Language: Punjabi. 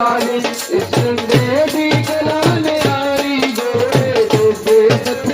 ਇਸ ਦੇ ਦੀ ਕਲਾ ਨਿਆਰੀ ਜੋੜੇ ਤੇ ਦੇ ਸਤ